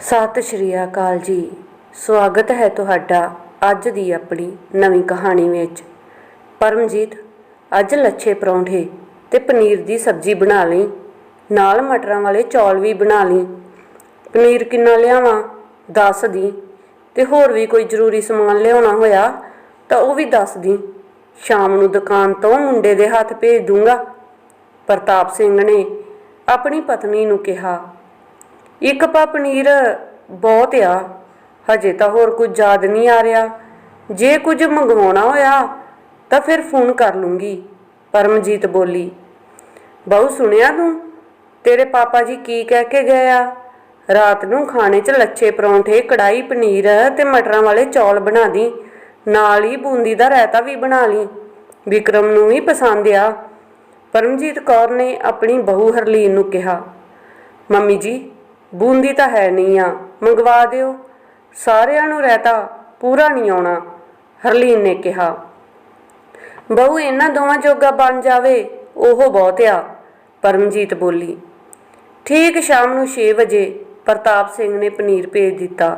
ਸਤਿ ਸ਼੍ਰੀ ਅਕਾਲ ਜੀ। ਸਵਾਗਤ ਹੈ ਤੁਹਾਡਾ ਅੱਜ ਦੀ ਆਪਣੀ ਨਵੀਂ ਕਹਾਣੀ ਵਿੱਚ। ਪਰਮਜੀਤ, ਅੱਜ ਲੱਛੇ ਪਰੌਂਠੇ ਤੇ ਪਨੀਰ ਦੀ ਸਬਜ਼ੀ ਬਣਾ ਲਈ। ਨਾਲ ਮਟਰਾਂ ਵਾਲੇ ਚੌਲ ਵੀ ਬਣਾ ਲਈ। ਪਨੀਰ ਕਿੰਨਾ ਲਿਆਵਾਂ? ਦੱਸ ਦੀ। ਤੇ ਹੋਰ ਵੀ ਕੋਈ ਜ਼ਰੂਰੀ ਸਮਾਨ ਲਿਆਉਣਾ ਹੋਇਆ ਤਾਂ ਉਹ ਵੀ ਦੱਸ ਦੀ। ਸ਼ਾਮ ਨੂੰ ਦੁਕਾਨ ਤੋਂ ਮੁੰਡੇ ਦੇ ਹੱਥ ਭੇਜ ਦੂੰਗਾ। ਪ੍ਰਤਾਪ ਸਿੰਘ ਨੇ ਆਪਣੀ ਪਤਨੀ ਨੂੰ ਕਿਹਾ ਇੱਕ ਪਾ ਪਨੀਰ ਬਹੁਤ ਆ। ਹਜੇ ਤਾਂ ਹੋਰ ਕੁਝ ਯਾਦ ਨਹੀਂ ਆ ਰਿਹਾ। ਜੇ ਕੁਝ ਮੰਗਵਾਉਣਾ ਹੋਇਆ, ਤਾਂ ਫਿਰ ਫੋਨ ਕਰ ਲੂੰਗੀ। ਪਰਮਜੀਤ ਬੋਲੀ ਬਹੁ ਸੁਣਿਆ ਤੂੰ? ਤੇਰੇ ਪਾਪਾ ਜੀ ਕੀ ਕਹਿ ਕੇ ਗਏ ਆ? ਰਾਤ ਨੂੰ ਖਾਣੇ 'ਚ ਲੱਛੇ ਪਰੌਂਠੇ ਕੜਾਈ ਪਨੀਰ ਤੇ ਮਟਰਾਂ ਵਾਲੇ ਚੌਲ ਬਣਾ ਦੀ। ਨਾਲ ਹੀ ਬੂੰਦੀ ਦਾ ਰਾਇਤਾ ਵੀ ਬਣਾ ਲਈ। ਵਿਕਰਮ ਨੂੰ ਵੀ ਪਸੰਦ ਆ। ਪਰਮਜੀਤ ਕੌਰ ਨੇ ਆਪਣੀ ਬਹੂ ਹਰਲੀਨ ਨੂੰ ਕਿਹਾ, ਮੰਮੀ ਜੀ ਬੂੰਦੀ ਤਾਂ ਹੈ ਨਹੀਂ ਆ, ਮੰਗਵਾ ਦਿਓ। ਸਾਰਿਆਂ ਨੂੰ ਰਹਿਤਾ ਪੂਰਾ ਨਹੀਂ ਆਉਣਾ, ਹਰਲੀਨ ਨੇ ਕਿਹਾ। ਬਹੂ, ਇਹਨਾਂ ਦੋਵਾਂ ਜੋਗਾ ਬਣ ਜਾਵੇ, ਉਹ ਬਹੁਤ ਆ, ਪਰਮਜੀਤ ਬੋਲੀ। ਠੀਕ ਸ਼ਾਮ ਨੂੰ 6 ਵਜੇ ਪ੍ਰਤਾਪ ਸਿੰਘ ਨੇ ਪਨੀਰ ਭੇਜ ਦਿੱਤਾ।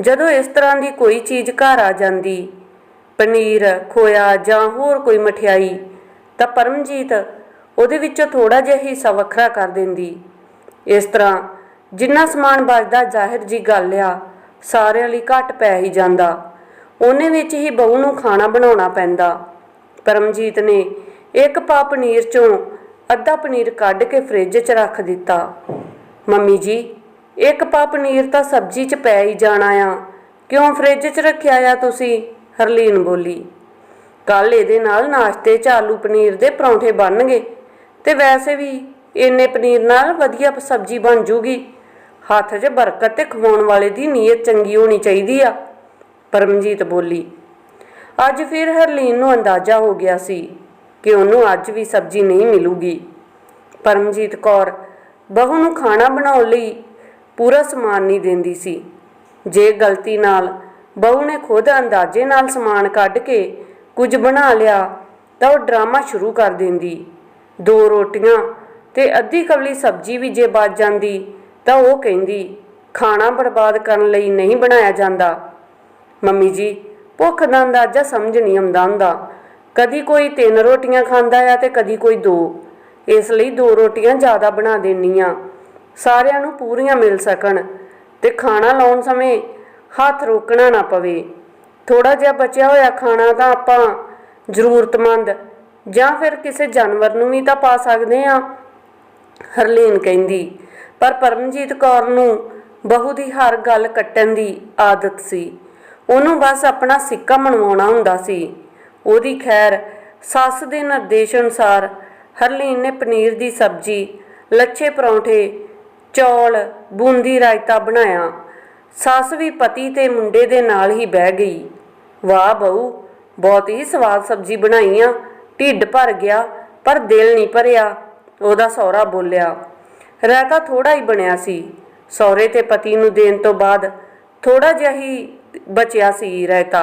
ਜਦੋਂ ਇਸ ਤਰ੍ਹਾਂ ਦੀ ਕੋਈ ਚੀਜ਼ ਘਰ ਆ ਜਾਂਦੀ, ਪਨੀਰ, ਖੋਇਆ ਜਾਂ ਹੋਰ ਕੋਈ ਮਠਿਆਈ, ਤਾਂ ਪਰਮਜੀਤ ਉਹਦੇ ਵਿੱਚੋਂ ਥੋੜਾ ਜਿਹਾ ਹਿੱਸਾ ਵੱਖਰਾ ਕਰ ਦਿੰਦੀ। ਇਸ ਤਰ੍ਹਾਂ ਜਿੰਨਾ ਸਮਾਨ ਬਚਦਾ, ਜ਼ਾਹਿਰ ਜੀ ਗੱਲ ਆ, ਸਾਰਿਆਂ ਲਈ ਘੱਟ ਪੈ ਹੀ ਜਾਂਦਾ। ਉਹਨੇ ਵਿੱਚ ਹੀ ਬਹੂ ਨੂੰ ਖਾਣਾ ਬਣਾਉਣਾ ਪੈਂਦਾ। ਪਰਮਜੀਤ ਨੇ ਇੱਕ ਪਾ ਪਨੀਰ ਚੋਂ ਅੱਧਾ ਪਨੀਰ ਕੱਢ ਕੇ ਫ੍ਰਿਜ 'ਚ ਰੱਖ ਦਿੱਤਾ। ਮੰਮੀ ਜੀ, ਇੱਕ ਪਾ ਪਨੀਰ ਤਾਂ ਸਬਜ਼ੀ 'ਚ ਪੈ ਹੀ ਜਾਣਾ ਆ। ਕਿਉਂ ਫ੍ਰਿਜ 'ਚ ਰੱਖਿਆ ਆ ਤੁਸੀਂ? ਹਰਲੀਨ ਬੋਲੀ। ਕੱਲ ਇਹਦੇ ਨਾਲ ਨਾਸ਼ਤੇ 'ਚ ਆਲੂ ਪਨੀਰ ਦੇ ਪਰੌਂਠੇ ਬਣਨਗੇ ਤੇ ਵੈਸੇ ਵੀ ਇੰਨੇ ਪਨੀਰ ਨਾਲ ਵਧੀਆ ਸਬਜ਼ੀ ਬਣ ਜੂਗੀ। ਹੱਥ 'ਚ ਬਰਕਤ ਤੇ ਖਵਾਉਣ ਵਾਲੇ ਦੀ ਨੀਅਤ ਚੰਗੀ ਹੋਣੀ ਚਾਹੀਦੀ ਆ। ਪਰਮਜੀਤ ਬੋਲੀ, ਅੱਜ ਫਿਰ ਹਰਲੀਨ ਨੂੰ ਅੰਦਾਜ਼ਾ ਹੋ ਗਿਆ ਸੀ ਕਿ ਉਹਨੂੰ ਅੱਜ ਵੀ ਸਬਜ਼ੀ ਨਹੀਂ ਮਿਲੂਗੀ। ਪਰਮਜੀਤ ਕੌਰ ਬਹੂ ਨੂੰ ਖਾਣਾ ਬਣਾਉਣ ਲਈ ਪੂਰਾ ਸਮਾਨ ਨਹੀਂ ਦਿੰਦੀ ਸੀ। ਜੇ ਗਲਤੀ ਨਾਲ ਬਹੂ ਨੇ ਖੁਦ ਅੰਦਾਜ਼ੇ ਨਾਲ ਸਮਾਨ ਕੱਢ ਕੇ ਕੁਝ ਬਣਾ ਲਿਆ ਤਾਂ ਉਹ ਡਰਾਮਾ ਸ਼ੁਰੂ ਕਰ ਦਿੰਦੀ। ਦੋ ਰੋਟੀਆਂ ਤੇ ਅੱਧੀ ਕਵਲੀ ਸਬਜ਼ੀ ਵੀ ਜੇ ਬਚ ਜਾਂਦੀ ਤਾਂ ਉਹ ਕਹਿੰਦੀ, ਖਾਣਾ ਬਰਬਾਦ ਕਰਨ ਲਈ ਨਹੀਂ ਬਣਾਇਆ ਜਾਂਦਾ। ਮੰਮੀ ਜੀ, ਭੁੱਖ ਦਾ ਅੰਦਾਜ਼ਾ ਸਮਝ ਨਹੀਂ ਆਉਂਦਾ ਹੁੰਦਾ। ਕਦੀ ਕੋਈ ਤਿੰਨ ਰੋਟੀਆਂ ਖਾਂਦਾ ਆ ਤੇ ਕਦੀ ਕੋਈ ਦੋ। ਇਸ ਲਈ ਦੋ ਰੋਟੀਆਂ ਜ਼ਿਆਦਾ ਬਣਾ ਦੇਣੀਆਂ ਸਾਰਿਆਂ ਨੂੰ ਪੂਰੀਆਂ ਮਿਲ ਸਕਣ ਤੇ ਖਾਣਾ ਲਾਉਣ ਸਮੇਂ ਹੱਥ ਰੋਕਣਾ ਨਾ ਪਵੇ। ਥੋੜਾ ਜਿਹਾ ਬਚਿਆ ਹੋਇਆ ਖਾਣਾ ਤਾਂ ਆਪਾਂ ਜ਼ਰੂਰਤਮੰਦ ਜਾਂ ਫਿਰ ਕਿਸੇ ਜਾਨਵਰ ਨੂੰ ਵੀ ਤਾਂ ਪਾ ਸਕਦੇ ਆ। ਹਰਲੀਨ ਕਹਿੰਦੀ ਪਰ ਪਰਮਜੀਤ ਕੌਰ ਨੂੰ ਬਹੂ ਦੀ ਹਰ ਗੱਲ ਕੱਟਣ ਦੀ ਆਦਤ ਸੀ। ਉਹਨੂੰ ਬਸ ਆਪਣਾ ਸਿੱਕਾ ਮਨਵਾਉਣਾ ਹੁੰਦਾ ਸੀ। ਉਹਦੀ ਖੈਰ ਸੱਸ ਦੇ ਨਿਰਦੇਸ਼ ਅਨੁਸਾਰ ਹਰਲੀਨ ਨੇ ਪਨੀਰ ਦੀ ਸਬਜ਼ੀ, ਲੱਛੇ ਪਰੌਂਠੇ, ਚੌਲ, ਬੂੰਦੀ ਰਾਇਤਾ ਬਣਾਇਆ। ਸੱਸ ਵੀ ਪਤੀ ਤੇ ਮੁੰਡੇ ਦੇ ਨਾਲ ਹੀ ਬਹਿ ਗਈ। ਵਾਹ ਬਹੂ, ਬਹੁਤ ਹੀ ਸਵਾਦ ਸਬਜ਼ੀ ਬਣਾਈ ਆ। ਢਿੱਡ ਭਰ ਗਿਆ, ਪਰ ਦਿਲ ਨਹੀਂ ਭਰਿਆ। ਉਹਦਾ ਸਹੁਰਾ ਬੋਲਿਆ ਰਾਇਤਾ ਥੋੜਾ ਹੀ ਬਣਿਆ ਸੀ। ਸਹੁਰੇ ਤੇ ਪਤੀ ਨੂੰ ਦੇਣ ਤੋਂ ਬਾਅਦ ਥੋੜਾ ਜਿਹਾ ਹੀ ਬਚਿਆ ਸੀ ਰਾਇਤਾ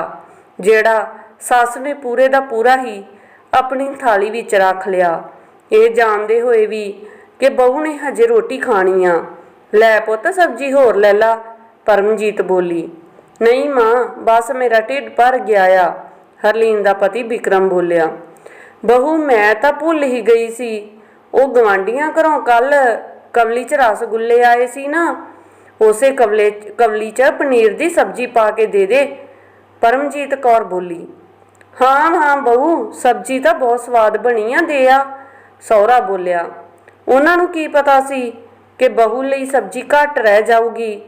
ਜਿਹੜਾ ਸੱਸ ਨੇ ਪੂਰੇ ਦਾ ਪੂਰਾ ਹੀ ਆਪਣੀ ਥਾਲੀ ਵਿੱਚ ਰੱਖ ਲਿਆ। ਇਹ ਜਾਣਦੇ ਹੋਏ ਵੀ ਕਿ ਬਹੂ ਨੇ ਹਜੇ ਰੋਟੀ ਖਾਣੀ ਆ। ਲੈ ਪੁੱਤ, ਸਬਜ਼ੀ ਹੋਰ ਲੈ ਲਾ, ਪਰਮਜੀਤ ਬੋਲੀ। ਨਹੀਂ ਮਾਂ, ਬਸ ਮੇਰਾ ਢਿੱਡ ਭਰ ਗਿਆ ਆ, ਹਰਲੀਨ ਦਾ ਪਤੀ ਵਿਕਰਮ ਬੋਲਿਆ। ਬਹੂ, ਮੈਂ ਤਾਂ ਭੁੱਲ ਹੀ ਗਈ ਸੀ। ਉਹ ਗਵਾਂਡੀਆਂ ਘਰੋਂ ਕੱਲ ਕਵਲੀ ਚ ਰਸਗੁੱਲੇ ਆਏ ਸੀ ਨਾ, ਉਸੇ ਕਵਲੇ ਕਵਲੀ ਚ ਪਨੀਰ ਦੀ ਸਬਜ਼ੀ ਪਾ ਕੇ ਦੇ ਦੇ। ਪਰਮਜੀਤ ਕੌਰ ਬੋਲੀ, ਹਾਂ ਹਾਂ ਬਹੂ, ਸਬਜ਼ੀ ਤਾਂ ਬਹੁਤ ਸਵਾਦ ਬਣੀ ਆ, ਦੇ ਆ। ਸੌਰਾ ਬੋਲਿਆ, ਉਹਨਾਂ ਨੂੰ ਕੀ ਪਤਾ ਸੀ ਕਿ ਬਹੂ ਲਈ ਸਬਜ਼ੀ ਘੱਟ ਰਹਿ ਜਾਊਗੀ?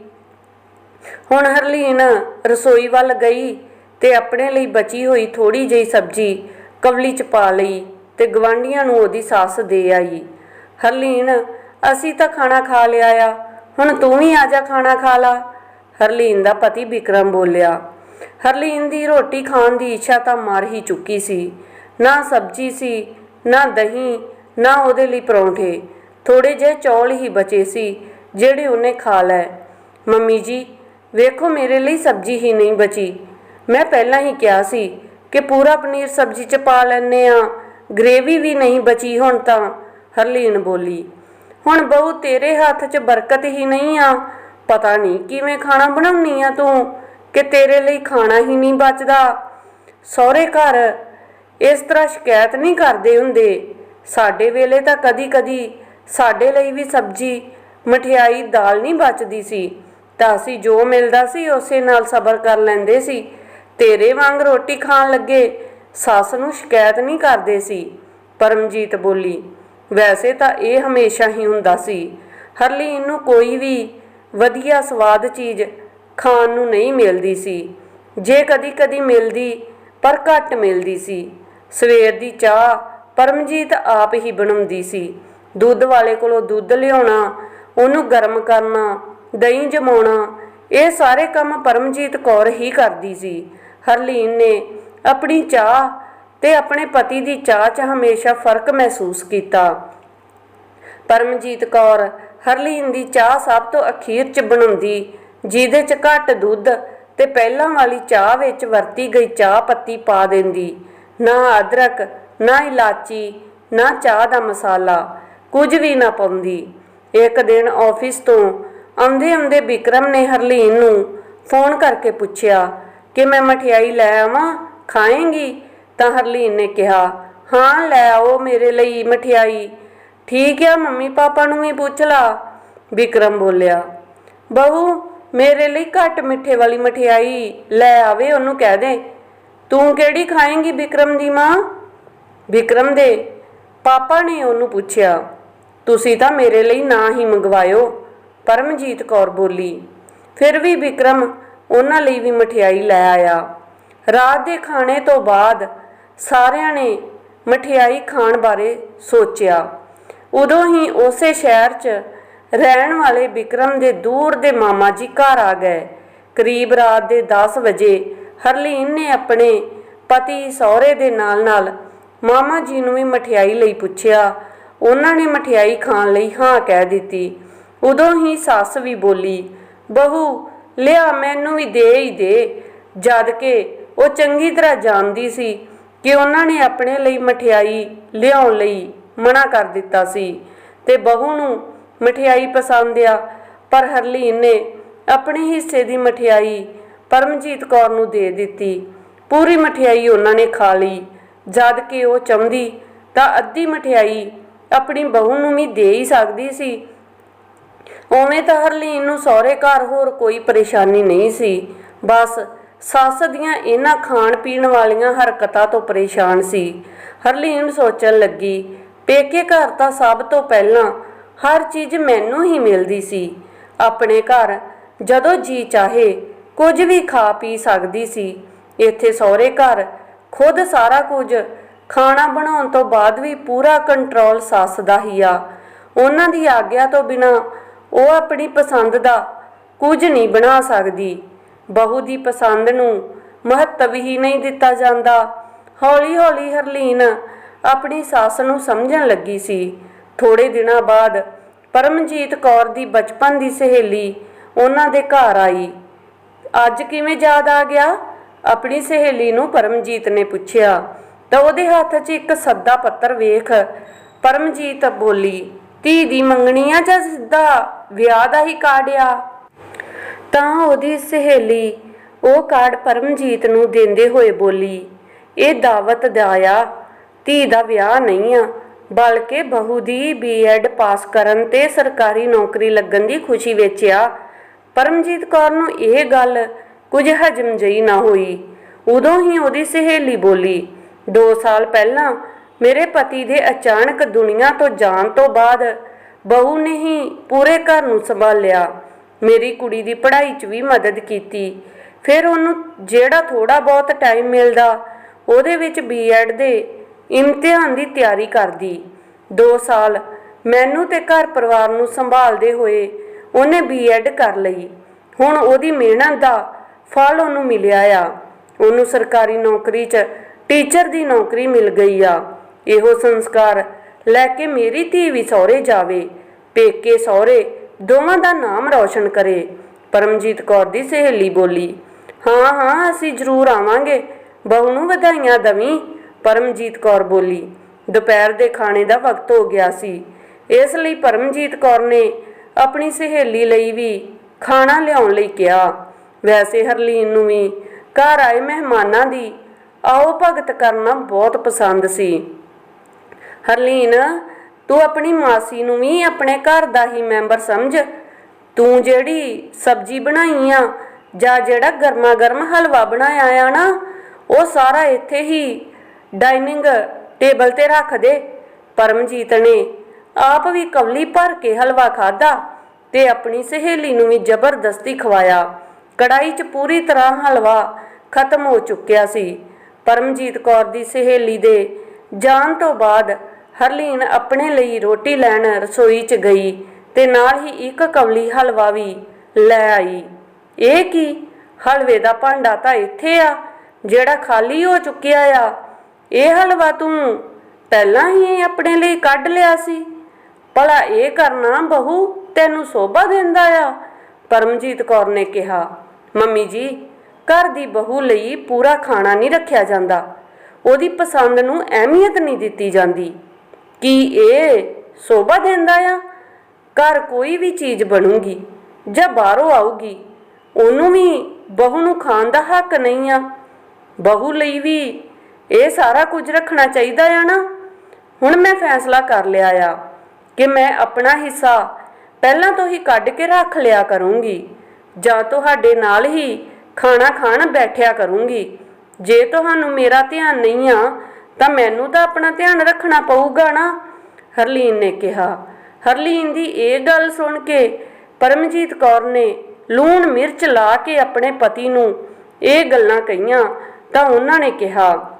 ਹੁਣ ਹਰਲੀਨ ਰਸੋਈ ਵੱਲ ਗਈ ਤੇ ਆਪਣੇ ਲਈ ਬਚੀ ਹੋਈ ਥੋੜੀ ਜਿਹੀ ਸਬਜ਼ੀ ਕਵਲੀ ਚ ਪਾ ਲਈ ਤੇ ਗਵਾਂਡੀਆਂ ਨੂੰ ਉਹਦੀ ਸੱਸ ਦੇ ਆਈ। ਹਰਲੀਨ ਅਸੀਂ ਤਾਂ ਖਾਣਾ ਖਾ ਲਿਆ ਆ। ਹੁਣ ਤੂੰ ਵੀ ਆ ਜਾ ਖਾਣਾ ਖਾ ਲਾ। ਹਰਲੀਨ ਦਾ ਪਤੀ ਵਿਕਰਮ ਬੋਲਿਆ, ਹਰਲੀਨ ਦੀ ਰੋਟੀ ਖਾਣ ਦੀ ਇੱਛਾ ਤਾਂ ਮਰ ਹੀ ਚੁੱਕੀ ਸੀ। ਨਾ ਸਬਜ਼ੀ ਸੀ, ਨਾ ਦਹੀਂ, ਨਾ ਉਹਦੇ ਲਈ ਪਰੌਂਠੇ। ਥੋੜੇ ਜਿਹੇ ਚੌਲ ਹੀ ਬਚੇ ਸੀ, ਜਿਹੜੇ ਉਹਨੇ ਖਾ ਲਏ। ਮੰਮੀ ਜੀ, ਵੇਖੋ ਮੇਰੇ ਲਈ ਸਬਜ਼ੀ ਹੀ ਨਹੀਂ ਬਚੀ। ਮੈਂ ਪਹਿਲਾਂ ਹੀ ਕਿਹਾ ਸੀ ਕਿ ਪੂਰਾ ਪਨੀਰ ਸਬਜ਼ੀ 'ਚ ਪਾ ਲੈਣੇ ਆ ਗ੍ਰੇਵੀ ਵੀ ਨਹੀਂ ਬਚੀ ਹੁਣ ਤਾਂ, ਹਰਲੀਨ ਬੋਲੀ। ਹੁਣ ਬਹੂ ਤੇਰੇ ਹੱਥ 'ਚ ਬਰਕਤ ਹੀ ਨਹੀਂ ਆ। ਪਤਾ ਨਹੀਂ ਕਿਵੇਂ ਖਾਣਾ ਬਣਾਉਣੀ ਆ ਤੂੰ, ਕਿ ਤੇਰੇ ਲਈ ਖਾਣਾ ਹੀ ਨਹੀਂ ਬਚਦਾ। ਸਹੁਰੇ ਘਰ ਇਸ ਤਰ੍ਹਾਂ ਸ਼ਿਕਾਇਤ ਨਹੀਂ ਕਰਦੇ ਹੁੰਦੇ। ਸਾਡੇ ਵੇਲੇ ਤਾਂ ਕਦੀ-ਕਦੀ ਸਾਡੇ ਲਈ ਵੀ ਸਬਜ਼ੀ, ਮਠਿਆਈ, ਦਾਲ ਨਹੀਂ ਬਚਦੀ ਸੀ। ਤਾਂ ਅਸੀਂ ਜੋ ਮਿਲਦਾ ਸੀ ਉਸੇ ਨਾਲ ਸਬਰ ਕਰ ਲੈਂਦੇ ਸੀ। ਤੇਰੇ ਵਾਂਗ ਰੋਟੀ ਖਾਣ ਲੱਗੇ ਸੱਸ ਨੂੰ ਸ਼ਿਕਾਇਤ ਨਹੀਂ ਕਰਦੇ ਸੀ। ਪਰਮਜੀਤ ਬੋਲੀ ਵੈਸੇ ਤਾਂ ਇਹ ਹਮੇਸ਼ਾ ਹੀ ਹੁੰਦਾ ਸੀ। ਹਰਲੀਨ ਨੂੰ ਕੋਈ ਵੀ ਵਧੀਆ ਸਵਾਦ ਚੀਜ਼ ਖਾਣ ਨੂੰ ਨਹੀਂ ਮਿਲਦੀ ਸੀ। ਜੇ ਕਦੀ-ਕਦੀ ਮਿਲਦੀ, ਪਰ ਘੱਟ ਮਿਲਦੀ ਸੀ। ਸਵੇਰ ਦੀ ਚਾਹ ਪਰਮਜੀਤ ਆਪ ਹੀ ਬਣਾਉਂਦੀ ਸੀ। ਦੁੱਧ ਵਾਲੇ ਕੋਲੋਂ ਦੁੱਧ ਲਿਆਉਣਾ, ਉਹਨੂੰ ਗਰਮ ਕਰਨਾ, ਦਹੀਂ ਜਮਾਉਣਾ, ਇਹ ਸਾਰੇ ਕੰਮ ਪਰਮਜੀਤ ਕੌਰ ਹੀ ਕਰਦੀ ਸੀ। ਹਰਲੀਨ ਨੇ ਆਪਣੀ ਚਾਹ ਤੇ ਆਪਣੇ ਪਤੀ ਦੀ ਚਾਹ 'ਚ ਹਮੇਸ਼ਾ ਫ਼ਰਕ ਮਹਿਸੂਸ ਕੀਤਾ। ਪਰਮਜੀਤ ਕੌਰ ਹਰਲੀਨ ਦੀ ਚਾਹ ਸਭ ਤੋਂ ਅਖੀਰ 'ਚ ਬਣਾਉਂਦੀ, ਜਿਹਦੇ 'ਚ ਘੱਟ ਦੁੱਧ ਤੇ ਪਹਿਲਾਂ ਵਾਲੀ ਚਾਹ ਵਿੱਚ ਵਰਤੀ ਗਈ ਚਾਹ ਪੱਤੀ ਪਾ ਦਿੰਦੀ। ਨਾ ਅਦਰਕ, ਨਾ ਇਲਾਚੀ, ਨਾ ਚਾਹ ਦਾ ਮਸਾਲਾ, ਕੁਝ ਵੀ ਨਾ ਪਾਉਂਦੀ। ਇੱਕ ਦਿਨ ਆਫਿਸ ਤੋਂ ਆਉਂਦੇ ਆਉਂਦੇ ਵਿਕਰਮ ਨੇ ਹਰਲੀਨ ਨੂੰ ਫੋਨ ਕਰਕੇ ਪੁੱਛਿਆ ਕਿ ਮੈਂ ਮਠਿਆਈ ਲੈ ਆਵਾਂ, ਖਾਏਂਗੀ? ਤਾਂ ਹਰਲੀਨ ਨੇ ਕਿਹਾ, ਹਾਂ, ਲੈ ਆਓ ਮੇਰੇ ਲਈ ਮਠਿਆਈ। ਠੀਕ ਆ, ਮੰਮੀ ਪਾਪਾ ਨੂੰ ਵੀ ਪੁੱਛ ਲਾ। ਵਿਕਰਮ ਬੋਲਿਆ, ਬਹੂ, ਮੇਰੇ ਲਈ ਘੱਟ ਮਿੱਠੇ ਵਾਲੀ ਮਠਿਆਈ ਲੈ ਆਵੇ, ਉਹਨੂੰ ਕਹਿ ਦੇ। ਤੂੰ ਕਿਹੜੀ ਖਾਏਂਗੀ ਵਿਕਰਮ ਦੀ ਮਾਂ? ਵਿਕਰਮ ਦੇ ਪਾਪਾ ਨੇ ਉਹਨੂੰ ਪੁੱਛਿਆ, ਤੁਸੀਂ ਤਾਂ ਮੇਰੇ ਲਈ ਨਾ ਹੀ ਮੰਗਵਾਇਓ। ਪਰਮਜੀਤ ਕੌਰ ਬੋਲੀ, ਫਿਰ ਵੀ ਵਿਕਰਮ, ਉਹਨਾਂ ਲਈ ਵੀ ਮਠਿਆਈ ਲੈ ਆਇਆ। ਰਾਤ ਦੇ ਖਾਣੇ ਤੋਂ ਬਾਅਦ ਸਾਰਿਆਂ ਨੇ ਮਠਿਆਈ ਖਾਣ ਬਾਰੇ ਸੋਚਿਆ। ਉਦੋਂ ਹੀ ਉਸੇ ਸ਼ਹਿਰ 'ਚ ਰਹਿਣ ਵਾਲੇ ਵਿਕਰਮ ਦੇ ਦੂਰ ਦੇ ਮਾਮਾ ਜੀ ਘਰ ਆ ਗਏ। ਕਰੀਬ ਰਾਤ ਦੇ 10 ਵਜੇ ਹਰਲੀਨ ਨੇ ਆਪਣੇ ਪਤੀ ਸਹੁਰੇ ਦੇ ਨਾਲ-ਨਾਲ ਮਾਮਾ ਜੀ ਨੂੰ ਵੀ ਮਠਿਆਈ ਲਈ ਪੁੱਛਿਆ। ਉਹਨਾਂ ਨੇ ਮਠਿਆਈ ਖਾਣ ਲਈ ਹਾਂ ਕਹਿ ਦਿੱਤੀ। ਉਦੋਂ ਹੀ ਸੱਸ ਵੀ ਬੋਲੀ, ਬਹੂ, ਲਿਆ ਮੈਨੂੰ ਵੀ ਦੇ ਹੀ ਦੇ। ਜਦ ਕਿ ਉਹ ਚੰਗੀ ਤਰ੍ਹਾਂ ਜਾਣਦੀ ਸੀ ਕਿ ਉਹਨਾਂ ਨੇ ਆਪਣੇ ਲਈ ਮਠਿਆਈ ਲਿਆਉਣ ਲਈ ਮਨਾ ਕਰ ਦਿੱਤਾ ਸੀ ਤੇ ਬਹੂ ਨੂੰ ਮਠਿਆਈ ਪਸੰਦ ਆ, ਪਰ ਹਰਲੀਨ ਨੇ ਆਪਣੇ ਹਿੱਸੇ ਦੀ ਮਠਿਆਈ ਪਰਮਜੀਤ ਕੌਰ ਨੂੰ ਦੇ ਦਿੱਤੀ। ਪੂਰੀ ਮਠਿਆਈ ਉਹਨਾਂ ਨੇ ਖਾ ਲਈ। ਜਦ ਕਿ ਉਹ ਚਾਹੁੰਦੀ ਤਾਂ ਅੱਧੀ ਮਠਿਆਈ ਆਪਣੀ ਬਹੂ ਨੂੰ ਵੀ ਦੇ ਹੀ ਸਕਦੀ ਸੀ। ਉਵੇਂ ਤਾਂ ਹਰਲੀਨ ਨੂੰ ਸਹੁਰੇ ਘਰ ਹੋਰ ਕੋਈ ਪਰੇਸ਼ਾਨੀ ਨਹੀਂ ਸੀ। ਬਸ ਸੱਸ ਦੀਆਂ ਇਹਨਾਂ ਖਾਣ ਪੀਣ ਵਾਲੀਆਂ ਹਰਕਤਾਂ ਤੋਂ ਪਰੇਸ਼ਾਨ ਸੀ। ਹਰਲੀਨ ਸੋਚਣ ਲੱਗੀ, ਪੇਕੇ ਘਰ ਤਾਂ ਸਭ ਤੋਂ ਪਹਿਲਾਂ ਹਰ ਚੀਜ਼ ਮੈਨੂੰ ਹੀ ਮਿਲਦੀ ਸੀ। ਆਪਣੇ ਘਰ ਜਦੋਂ ਜੀ ਚਾਹੇ, ਕੁਝ ਵੀ ਖਾ ਪੀ ਸਕਦੀ ਸੀ। ਇੱਥੇ ਸਹੁਰੇ ਘਰ ਖੁਦ ਸਾਰਾ ਕੁਝ ਖਾਣਾ ਬਣਾਉਣ ਤੋਂ ਬਾਅਦ ਵੀ ਪੂਰਾ ਕੰਟਰੋਲ ਸੱਸ ਦਾ ਹੀ ਆ। ਉਹਨਾਂ ਦੀ ਆਗਿਆ ਤੋਂ ਬਿਨਾ ਉਹ ਆਪਣੀ ਪਸੰਦ ਦਾ ਕੁਝ ਨਹੀਂ ਬਣਾ ਸਕਦੀ। ਬਹੂ ਦੀ ਪਸੰਦ ਨੂੰ ਮਹੱਤਵ ਹੀ ਨਹੀਂ ਦਿੱਤਾ ਜਾਂਦਾ। ਹੌਲੀ-ਹੌਲੀ ਹਰਲੀਨ ਆਪਣੀ ਸੱਸ ਨੂੰ ਸਮਝਣ ਲੱਗੀ ਸੀ। ਥੋੜੇ ਦਿਨਾਂ ਬਾਅਦ ਪਰਮਜੀਤ ਕੌਰ ਦੀ ਬਚਪਨ ਦੀ ਸਹੇਲੀ ਉਹਨਾਂ ਦੇ ਘਰ ਆਈ। ਅੱਜ ਕਿਵੇਂ ਯਾਦ ਆ ਗਿਆ? ਆਪਣੀ ਸਹੇਲੀ ਨੂੰ ਪਰਮਜੀਤ ਨੇ ਪੁੱਛਿਆ। ਤਾਂ ਉਹਦੇ ਹੱਥ 'ਚ ਇੱਕ ਸੱਦਾ ਪੱਤਰ ਵੇਖ ਪਰਮਜੀਤ ਬੋਲੀ, ਧੀ ਦੀ ਮੰਗਣੀ ਆ ਜਾਂ ਸਿੱਧਾ? ਵਿਆਹ ਦਾ ਹੀ ਕਾਰਡ ਆ? ਤਾਂ ਉਹਦੀ ਸਹੇਲੀ ਉਹ ਕਾਰਡ ਪਰਮਜੀਤ ਨੂੰ ਦਿੰਦੇ ਹੋਏ ਬੋਲੀ, ਇਹ ਦਾਵਤ ਦਾ ਆ, ਧੀ ਦਾ ਵਿਆਹ ਨਹੀਂ ਆ, ਬਲਕਿ ਬਹੂ ਦੀ ਬੀਐਡ ਪਾਸ ਕਰਨ ਤੇ ਸਰਕਾਰੀ ਨੌਕਰੀ ਲੱਗਣ ਦੀ ਖੁਸ਼ੀ ਵਿੱਚ ਆ। ਪਰਮਜੀਤ ਕੌਰ ਨੂੰ ਇਹ ਗੱਲ ਕੁਝ ਹਜਮ ਜਈ ਨਾ ਹੋਈ। ਉਦੋਂ ਹੀ ਉਹਦੀ ਸਹੇਲੀ ਬੋਲੀ 2 ਸਾਲ ਪਹਿਲਾਂ ਮੇਰੇ ਪਤੀ ਦੇ ਅਚਾਨਕ ਦੁਨੀਆ ਤੋਂ ਜਾਣ ਤੋਂ ਬਾਅਦ ਬਹੂ ਨੇ ਹੀ ਪੂਰੇ ਘਰ ਨੂੰ ਸੰਭਾਲਿਆ। ਮੇਰੀ ਕੁੜੀ ਦੀ ਪੜ੍ਹਾਈ 'ਚ ਵੀ ਮਦਦ ਕੀਤੀ। ਫਿਰ ਉਹਨੂੰ ਜਿਹੜਾ ਥੋੜਾ ਬਹੁਤ ਟਾਈਮ ਮਿਲਦਾ, ਉਹਦੇ ਵਿੱਚ ਬੀਐਡ ਦੇ ਇਮਤਿਹਾਨ ਦੀ ਤਿਆਰੀ ਕਰਦੀ। 2 ਸਾਲ ਮੈਨੂੰ ਤੇ ਘਰ ਪਰਿਵਾਰ ਨੂੰ ਸੰਭਾਲਦੇ ਹੋਏ ਉਹਨੇ ਬੀਐਡ ਕਰ ਲਈ। ਹੁਣ ਉਹਦੀ ਮਿਹਨਤ ਦਾ ਫਲ ਉਹਨੂੰ ਮਿਲਿਆ ਆ। ਉਹਨੂੰ ਸਰਕਾਰੀ ਨੌਕਰੀ 'ਚ ਟੀਚਰ ਦੀ ਨੌਕਰੀ ਮਿਲ ਗਈ ਆ। ਇਹੋ ਸੰਸਕਾਰ ਲੈ ਕੇ ਮੇਰੀ ਧੀ ਵੀ ਸਹੁਰੇ ਜਾਵੇ, ਪੇਕੇ ਸਹੁਰੇ ਦੋਵਾਂ ਦਾ ਨਾਮ ਰੌਸ਼ਨ ਕਰੇ। ਪਰਮਜੀਤ ਕੌਰ ਦੀ ਸਹੇਲੀ ਬੋਲੀ, ਹਾਂ ਹਾਂ, ਅਸੀਂ ਜ਼ਰੂਰ ਆਵਾਂਗੇ। ਬਹੂ ਨੂੰ ਵਧਾਈਆਂ ਦਵੀਂ। ਪਰਮਜੀਤ ਕੌਰ ਬੋਲੀ, ਦੁਪਹਿਰ ਦੇ ਖਾਣੇ ਦਾ ਵਕਤ ਹੋ ਗਿਆ ਸੀ। ਇਸ ਲਈ ਪਰਮਜੀਤ ਕੌਰ ਨੇ ਆਪਣੀ ਸਹੇਲੀ ਲਈ ਵੀ ਖਾਣਾ ਲਿਆਉਣ ਲਈ ਕਿਹਾ। ਵੈਸੇ ਹਰਲੀਨ ਨੂੰ ਵੀ ਘਰ ਆਏ ਮਹਿਮਾਨਾਂ ਦੀ ਆਓ ਭਗਤ ਕਰਨਾ ਬਹੁਤ ਪਸੰਦ ਸੀ। ਹਰਲੀਨ ਤੂੰ ਆਪਣੀ ਮਾਸੀ ਨੂੰ ਵੀ ਆਪਣੇ ਘਰ ਦਾ ਹੀ ਮੈਂਬਰ ਸਮਝ। ਤੂੰ ਜਿਹੜੀ ਸਬਜ਼ੀ ਬਣਾਈ ਆ ਜਾਂ ਜਿਹੜਾ ਗਰਮਾ ਗਰਮ ਹਲਵਾ ਬਣਾਇਆ ਆ ਨਾ, ਉਹ ਸਾਰਾ ਇੱਥੇ ਹੀ ਡਾਈਨਿੰਗ ਟੇਬਲ ਤੇ ਰੱਖ ਦੇ। ਪਰਮਜੀਤ ਨੇ ਆਪ ਵੀ ਕਵਲੀ ਭਰ ਕੇ ਹਲਵਾ ਖਾਦਾ ਤੇ ਆਪਣੀ ਸਹੇਲੀ ਨੂੰ ਵੀ ਜ਼ਬਰਦਸਤੀ ਖਵਾਇਆ। ਕੜਾਈ 'ਚ ਪੂਰੀ ਤਰ੍ਹਾਂ ਹਲਵਾ ਖਤਮ ਹੋ ਚੁੱਕਿਆ ਸੀ। ਪਰਮਜੀਤ ਕੌਰ ਦੀ ਸਹੇਲੀ ਦੇ ਜਾਣ ਤੋਂ ਬਾਅਦ ਹਰਲੀਨ ਆਪਣੇ ਲਈ ਰੋਟੀ ਲੈਣ ਰਸੋਈ 'ਚ ਗਈ ਤੇ ਨਾਲ ਹੀ ਇੱਕ ਕਵਲੀ ਹਲਵਾ ਵੀ ਲੈ ਆਈ। ਇਹ ਕੀ? ਹਲਵੇ ਦਾ ਭਾਂਡਾ ਤਾਂ ਇੱਥੇ ਆ, ਜਿਹੜਾ ਖਾਲੀ ਹੋ ਚੁੱਕਿਆ ਆ। ਇਹ ਹਲਵਾ ਤੂੰ ਪਹਿਲਾਂ ਹੀ ਆਪਣੇ ਲਈ ਕੱਢ ਲਿਆ ਸੀ। ਭਲਾ ਇਹ ਕਰਨਾ ਬਹੂ ਤੈਨੂੰ ਸੋਭਾ ਦਿੰਦਾ ਆ? ਪਰਮਜੀਤ ਕੌਰ ਨੇ ਕਿਹਾ। ਮੰਮੀ ਜੀ, ਘਰ ਦੀ ਬਹੂ ਲਈ ਪੂਰਾ ਖਾਣਾ ਨਹੀਂ ਰੱਖਿਆ ਜਾਂਦਾ। ਉਹਦੀ ਪਸੰਦ ਨੂੰ ਅਹਿਮੀਅਤ ਨਹੀਂ ਦਿੱਤੀ ਜਾਂਦੀ। ਕੀ ਇਹ ਸੋਭਾ ਦਿੰਦਾ ਆ? ਘਰ ਕੋਈ ਵੀ ਚੀਜ਼ ਬਣੂਗੀ ਜਾਂ ਬਾਹਰੋਂ ਆਊਗੀ, ਉਹਨੂੰ ਵੀ ਬਹੂ ਨੂੰ ਖਾਣ ਦਾ ਹੱਕ ਨਹੀਂ ਆ। ਬਹੂ ਲਈ ਵੀ ਇਹ ਸਾਰਾ ਕੁਝ ਰੱਖਣਾ ਚਾਹੀਦਾ ਆ ਨਾ। ਹੁਣ ਮੈਂ ਫੈਸਲਾ ਕਰ ਲਿਆ ਆ ਕਿ ਮੈਂ ਆਪਣਾ ਹਿੱਸਾ ਪਹਿਲਾਂ ਤੋਂ ਹੀ ਕੱਢ ਕੇ ਰੱਖ ਲਿਆ ਕਰੂੰਗੀ, ਜਾਂ ਤੁਹਾਡੇ ਨਾਲ ਹੀ ਖਾਣਾ ਖਾਣ ਬੈਠਿਆ ਕਰੂੰਗੀ। ਜੇ ਤੁਹਾਨੂੰ ਮੇਰਾ ਧਿਆਨ ਨਹੀਂ ਆ ਤਾਂ ਮੈਨੂੰ ਤਾਂ ਆਪਣਾ ਧਿਆਨ ਰੱਖਣਾ ਪਊਗਾ ਨਾ, ਹਰਲੀਨ ਨੇ ਕਿਹਾ। ਹਰਲੀਨ ਦੀ ਇਹ ਗੱਲ ਸੁਣ ਕੇ ਪਰਮਜੀਤ ਕੌਰ ਨੇ ਲੂਣ ਮਿਰਚ ਲਾ ਕੇ ਆਪਣੇ ਪਤੀ ਨੂੰ ਇਹ ਗੱਲਾਂ ਕਹੀਆਂ ਤਾਂ ਉਹਨਾਂ ਨੇ ਕਿਹਾ,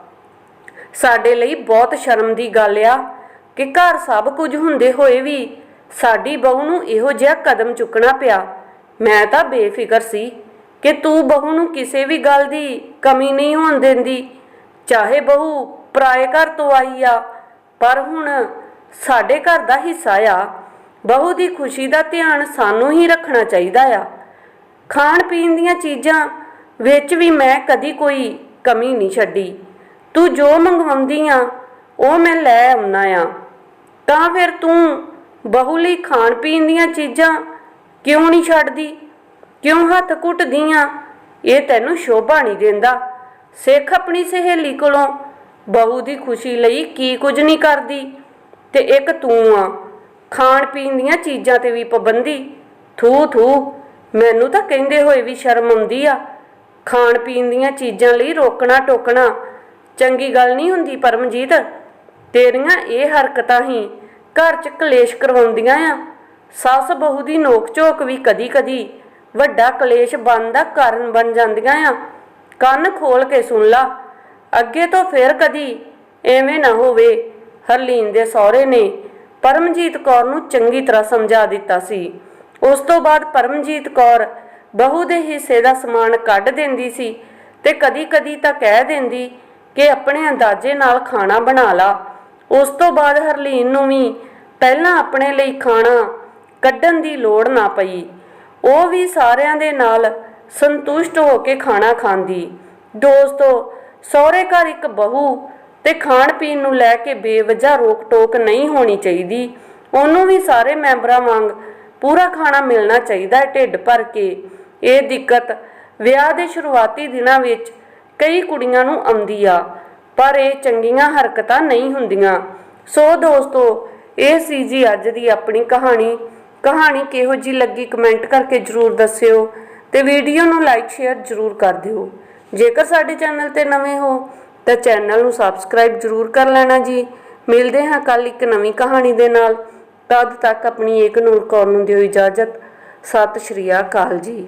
ਸਾਡੇ ਲਈ ਬਹੁਤ ਸ਼ਰਮ ਦੀ ਗੱਲ ਆ ਕਿ ਘਰ ਸਭ ਕੁਝ ਹੁੰਦੇ ਹੋਏ ਵੀ ਸਾਡੀ ਬਹੂ ਨੂੰ ਇਹੋ ਜਿਹਾ ਕਦਮ ਚੁੱਕਣਾ ਪਿਆ। ਮੈਂ ਤਾਂ ਬੇਫਿਕਰ ਸੀ ਕਿ ਤੂੰ ਬਹੂ ਨੂੰ ਕਿਸੇ ਵੀ ਗੱਲ ਦੀ ਕਮੀ ਨਹੀਂ ਹੋਣ ਦਿੰਦੀ। ਚਾਹੇ ਬਹੂ ਪਰਾਏ ਘਰ ਤੋਂ ਆਈ ਆ। ਪਰ ਹੁਣ ਸਾਡੇ ਘਰ ਦਾ ਹਿੱਸਾ ਆ। ਬਹੂ ਦੀ ਖੁਸ਼ੀ ਦਾ ਧਿਆਨ ਸਾਨੂੰ ਹੀ ਰੱਖਣਾ ਚਾਹੀਦਾ ਆ। ਖਾਣ ਪੀਣ ਦੀਆਂ ਚੀਜ਼ਾਂ ਵਿੱਚ ਵੀ ਮੈਂ ਕਦੀ ਕੋਈ ਕਮੀ ਨਹੀਂ ਛੱਡੀ। ਤੂੰ ਜੋ ਮੰਗਵਾਉਂਦੀ ਆ, ਉਹ ਮੈਂ ਲੈ ਆਉਣਾ ਆ। ਤਾਂ ਫਿਰ ਤੂੰ ਬਹੂ ਲਈ ਖਾਣ ਪੀਣ ਦੀਆਂ ਚੀਜ਼ਾਂ ਕਿਉਂ ਨਹੀਂ ਛੱਡਦੀ? ਕਿਉਂ ਹੱਥ ਕੁੱਟਦੀ ਆ? ਇਹ ਤੈਨੂੰ ਸ਼ੋਭਾ ਨਹੀਂ ਦਿੰਦਾ। ਸਿੱਖ ਆਪਣੀ ਸਹੇਲੀ ਕੋਲੋਂ ਬਹੂ ਦੀ ਖੁਸ਼ੀ ਲਈ ਕੀ ਕੁਝ ਨਹੀਂ ਕਰਦੀ? ਤੇ ਇੱਕ ਤੂੰ ਆ। ਖਾਣ ਪੀਣ ਦੀਆਂ ਚੀਜ਼ਾਂ ਤੇ ਵੀ ਪਾਬੰਦੀ। ਥੂ ਥੂ, ਮੈਨੂੰ ਤਾਂ ਕਹਿੰਦੇ ਹੋਏ ਵੀ ਸ਼ਰਮ ਆਉਂਦੀ ਆ। ਖਾਣ ਪੀਣ ਦੀਆਂ ਚੀਜ਼ਾਂ ਲਈ ਰੋਕਣਾ ਟੋਕਣਾ। ਚੰਗੀ ਗੱਲ ਨਹੀਂ ਹੁੰਦੀ ਪਰਮਜੀਤ। ਤੇਰੀਆਂ ਇਹ ਹਰਕਤਾਂ ਹੀ ਘਰ 'ਚ ਕਲੇਸ਼ ਕਰਵਾਉਂਦੀਆਂ ਆ। ਸੱਸ ਬਹੂ ਦੀ ਨੋਕ ਝੋਕ ਵੀ ਕਦੀ-ਕਦੀ ਵੱਡਾ ਕਲੇਸ਼ ਬਣਨ ਦਾ ਕਾਰਨ ਬਣ ਜਾਂਦੀਆਂ ਆ। ਕੰਨ ਖੋਲ ਕੇ ਸੁਣ ਲਾ। ਅੱਗੇ ਤੋਂ ਫੇਰ ਕਦੀ ਐਵੇਂ ਨਾ ਹੋਵੇ। ਹਰਲੀਨ ਦੇ ਸਹੁਰੇ ਨੇ ਪਰਮਜੀਤ ਕੌਰ ਨੂੰ ਚੰਗੀ ਤਰ੍ਹਾਂ ਸਮਝਾ ਦਿੱਤਾ ਸੀ। ਉਸ ਤੋਂ ਬਾਅਦ ਪਰਮਜੀਤ ਕੌਰ ਬਹੂ ਦੇ ਹਿੱਸੇ ਦਾ ਸਮਾਨ ਕੱਢ ਦਿੰਦੀ ਸੀ ਤੇ ਕਦੀ-ਕਦੀ ਤਾਂ ਕਹਿ ਦਿੰਦੀ ਕਿ ਆਪਣੇ ਅੰਦਾਜ਼ੇ ਨਾਲ ਖਾਣਾ ਬਣਾ ਲਾ। ਉਸ ਤੋਂ ਬਾਅਦ ਹਰਲੀਨ ਨੂੰ ਵੀ ਪਹਿਲਾਂ ਆਪਣੇ ਲਈ ਖਾਣਾ ਕੱਢਣ ਦੀ ਲੋੜ ਨਾ ਪਈ। ਉਹ ਵੀ ਸਾਰਿਆਂ ਦੇ ਨਾਲ ਸੰਤੁਸ਼ਟ ਹੋ ਕੇ ਖਾਣਾ ਖਾਂਦੀ। ਦੋਸਤੋ ਸਹੁਰੇ ਘਰ ਇੱਕ ਬਹੂ ਤੇ ਖਾਣ ਪੀਣ ਨੂੰ ਲੈ ਕੇ ਬੇਵਜ੍ਹਾ ਰੋਕ ਟੋਕ ਨਹੀਂ ਹੋਣੀ ਚਾਹੀਦੀ। ਉਹਨੂੰ ਵੀ ਸਾਰੇ ਮੈਂਬਰਾਂ ਵਾਂਗ ਪੂਰਾ ਖਾਣਾ ਮਿਲਣਾ ਚਾਹੀਦਾ ਹੈ ਢਿੱਡ ਭਰ ਕੇ। ਇਹ ਦਿੱਕਤ ਵਿਆਹ ਦੇ ਸ਼ੁਰੂਆਤੀ ਦਿਨਾਂ ਵਿੱਚ ਕਈ ਕੁੜੀਆਂ ਨੂੰ ਆਉਂਦੀ ਆ, ਪਰ ਇਹ ਚੰਗੀਆਂ ਹਰਕਤਾਂ ਨਹੀਂ ਹੁੰਦੀਆਂ। ਸੋ ਦੋਸਤੋ, ਇਹ ਸੀ ਜੀ ਅੱਜ ਦੀ ਆਪਣੀ ਕਹਾਣੀ। ਕਹਾਣੀ ਕਿਹੋ ਜੀ ਲੱਗੀ ਕਮੈਂਟ ਕਰਕੇ ਜਰੂਰ ਦੱਸਿਓ ਤੇ ਵੀਡੀਓ ਨੂੰ ਲਾਈਕ, ਸ਼ੇਅਰ ਜਰੂਰ ਕਰ ਦਿਓ। ਜੇਕਰ ਸਾਡੇ ਚੈਨਲ ਤੇ ਨਵੇਂ ਹੋ, ਤਾਂ ਚੈਨਲ ਨੂੰ ਸਬਸਕ੍ਰਾਈਬ ਜਰੂਰ ਕਰ ਲੈਣਾ ਜੀ। ਮਿਲਦੇ ਹਾਂ ਕੱਲ ਇੱਕ ਨਵੀਂ ਕਹਾਣੀ ਦੇ ਨਾਲ। ਤਦ ਤੱਕ ਆਪਣੀ ਏਕ ਨੂਰ ਕੌਰ ਨੂੰ ਦਿਓ ਇਜਾਜ਼ਤ। ਸਤਿ ਸ਼੍ਰੀ ਅਕਾਲ ਜੀ।